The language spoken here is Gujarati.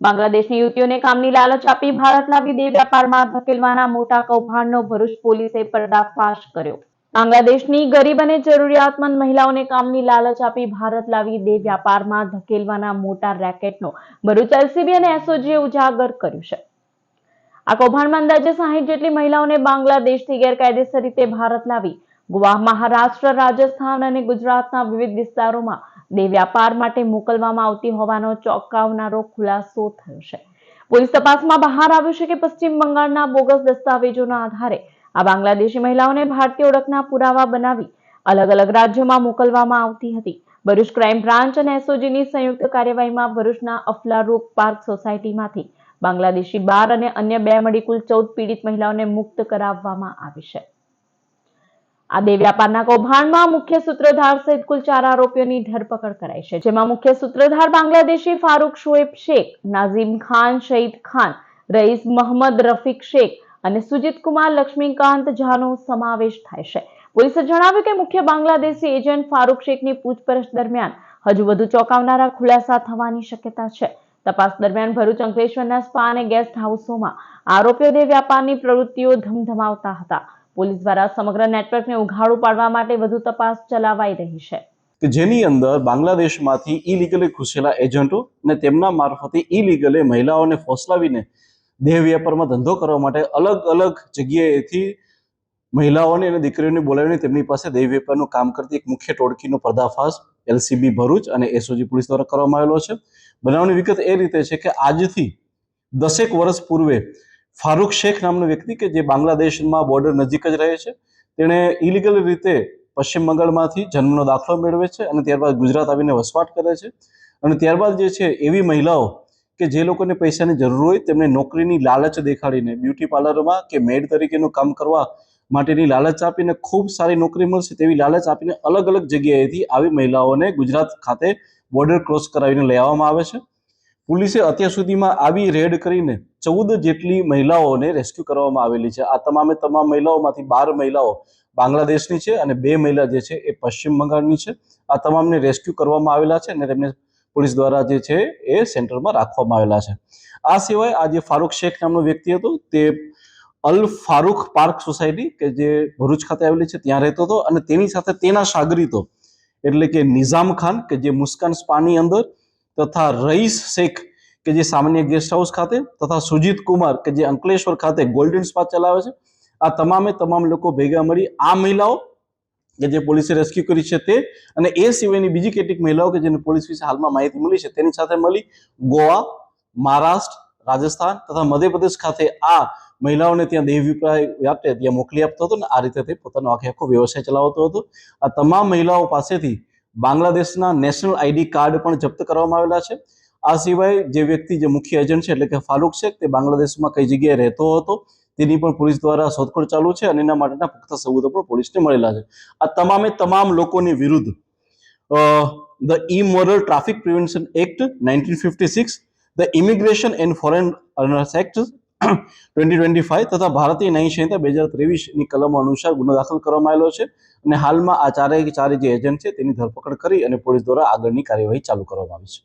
બાંગ્લાદેશની યુવતીઓને કામની લાલચ આપી ભારત લાવી દેહ વ્યાપારમાં ધકેલવાના મોટા કૌભાંડનો ભરૂચ પોલીસે પર્દાફાશ કર્યો. બાંગ્લાદેશની ગરીબ અને જરૂરિયાતમંદ મહિલાઓને કામની લાલચ આપી ભારત લાવી દેહ વ્યાપારમાં ધકેલવાના મોટા રેકેટનો ભરૂચ એલસીબી અને એસઓજીએ ઉજાગર કર્યું છે. આ કૌભાંડમાં અંદાજે સાહીઠ જેટલી મહિલાઓને બાંગ્લાદેશથી ગેરકાયદેસર રીતે ભારત લાવી ગોવા, મહારાષ્ટ્ર, રાજસ્થાન અને ગુજરાતના વિવિધ વિસ્તારોમાં દેહ વ્યાપાર માટે મોકલવામાં આવતી હોવાનો ચોંકાવનારો ખુલાસો થયો છે. પોલીસ તપાસમાં બહાર આવ્યું છે કે પશ્ચિમ બંગાળના બોગસ દસ્તાવેજોના આધારે આ બાંગ્લાદેશી મહિલાઓને ભારતીય ઓળખના પુરાવા બનાવી અલગ અલગ રાજ્યોમાં મોકલવામાં આવતી હતી. ભરૂચ ક્રાઇમ બ્રાન્ચ અને એસઓજીની સંયુક્ત કાર્યવાહીમાં ભરૂચના અફલારૂપ પાર્ક સોસાયટીમાંથી બાંગ્લાદેશી બાર અને અન્ય બે મળી કુલ ચૌદ પીડિત મહિલાઓને મુક્ત કરાવવામાં આવી છે. આ દેવ વ્યાપારના કૌભાંડમાં મુખ્ય સૂત્રધાર સહિત કુલ ચાર આરોપીઓની ધરપકડ કરાઈ છે, જેમાં મુખ્ય સૂત્રધાર બાંગ્લાદેશી ફારૂક શોએબ શેખ, નાઝીમ ખાન શહીદ ખાન, રઈસ મોહમ્મદ રફીક શેખ અને સુજીત કુમાર લક્ષ્મીકાંત ઝાનો સમાવેશ થાય છે. પોલીસે જણાવ્યું કે મુખ્ય બાંગ્લાદેશી એજન્ટ ફારૂક શેખની પૂછપરછ દરમિયાન હજુ વધુ ચોંકાવનારા ખુલાસા થવાની શક્યતા છે. તપાસ દરમિયાન ભરૂચ અંકલેશ્વરના સ્પા અને ગેસ્ટ હાઉસોમાં આરોપીઓ દે વ્યાપારની પ્રવૃત્તિઓ ધમધમાવતા હતા. પોલીસ દ્વારા સમગ્ર નેટવર્કને ઉઘાડું પાડવા માટે વધુ તપાસ ચલાવાઈ રહી છે. કે જેની અંદર બાંગ્લાદેશમાંથી ઇલીગલી ઘૂસેલા એજન્ટો અને તેમના મારફતે ઇલીગલી મહિલાઓને ફોસલાવીને દેહ વ્યાપારમાં ધંધો કરવા માટે અલગ અલગ જગ્યાએથી મહિલાઓને અને દીકરીઓને બોલાવીને તેમની પાસે દેહ વ્યાપારનું કામ કરતી એક મુખ્ય ટોળકીનો પર્દાફાશ એલસીબી ભરૂચ અને એસઓજી પોલીસ દ્વારા કરવામાં આવેલો છે. બનાવની વિગત એ રીતે છે કે આજથી દસેક વર્ષ પૂર્વે ફારૂક શેખ નામનો વ્યક્તિ કે જે બાંગ્લાદેશમાં બોર્ડર નજીક જ રહે છે. તેણે ઇલીગલ રીતે પશ્ચિમ બંગાળમાંથી જન્મનો દાખલો મેળવે છે અને ત્યારબાદ ગુજરાત આવીને વસવાટ કરે છે. અને ત્યારબાદ જે છે, એવી મહિલાઓ કે જે લોકોને પૈસાની જરૂર હોય, તેમને નોકરીની લાલચ દેખાડીને બ્યુટી પાર્લરમાં કે મેડ તરીકેનું કામ કરવા માટેની લાલચ આપીને ખૂબ સારી નોકરી મળશે તેવી લાલચ આપીને અલગ અલગ જગ્યાએથી આવી મહિલાઓને ગુજરાત ખાતે બોર્ડર ક્રોસ કરાવીને લઈ આવવામાં આવે છે. પોલીસે અત્યાર સુધીમાં આવી રેડ કરીને ચૌદ જેટલી મહિલાઓને રેસ્ક્યુ કરવામાં આવેલી છે. આ તમામે તમામ મહિલાઓમાંથી બાર મહિલાઓ બાંગ્લાદેશની છે અને બે મહિલા જે છે એ પશ્ચિમ બંગાળની છે. આ તમામને રેસ્ક્યુ કરવામાં આવેલા છે અને તેમને પોલીસ દ્વારા જે છે એ સેન્ટરમાં રાખવામાં આવેલા છે. આ સિવાય આ જે ફારૂક શેખ નામનો વ્યક્તિ હતો તે અલ ફારૂક પાર્ક સોસાયટી કે જે ભરૂચ ખાતે આવેલી છે ત્યાં રહેતો હતો અને તેની સાથે તેના સાગરીતો એટલે કે નિઝામ ખાન કે જે મુસ્કાન સ્પાની અંદર તથા રઈસ શેખ કે જે સામાન્ય ગેસ્ટ હાઉસ ખાતે તથા સુજીત કુમાર કે જે અંકલેશ્વર ખાતે ગોલ્ડન સ્પા ચલાવે છે. આ તમામે તમામ લોકો ભેગા મળી આ મહિલાઓ કે જે પોલીસે રેસ્ક્યુ કરી છે તે અને એ સિવાયની બીજી કેટલીક મહિલાઓ કે જેને પોલીસ વિશે હાલમાં માહિતી મળી છે તેની સાથે મળી ગોવા, મહારાષ્ટ્ર, રાજસ્થાન તથા મધ્યપ્રદેશ ખાતે આ મહિલાઓને ત્યાં દેહ વિપ્રાય વ્યાપે ત્યાં મોકલી આપતો હતો ને આ રીતે તે પોતાનો આખે આખો વ્યવસાય ચલાવતો હતો. આ તમામ મહિલાઓ પાસેથી બાંગ્લાદેશના નેશનલ આઈડી કાર્ડ પણ જપ્ત કરવામાં આવેલા છે. આ સિવાય જે વ્યક્તિ, જે મુખ્ય એજન્ટ છે, એટલે કે ફારૂક શેખ, તે બાંગ્લાદેશમાં કઈ જગ્યાએ રહેતો હતો, તેની પણ પોલીસ દ્વારા શોધખોળ ચાલુ છે અને એના માટેના પુખ્ત સબૂતો પણ પોલીસને મળેલા છે. આ તમામે તમામ લોકોની વિરુદ્ધ the immoral traffic prevention act nineteen fifty six, the immigration and foreign earners act twenty twenty five તથા ભારતીય ન્યાય સંહિતા બે હજાર ત્રેવીસની કલમો અનુસાર ગુનો દાખલ કરવામાં આવેલો છે અને હાલમાં આ ચારેય ચારે જે એજન્ટ છે તેની ધરપકડ કરી અને પોલીસ દ્વારા આગળની કાર્યવાહી ચાલુ કરવામાં આવી છે.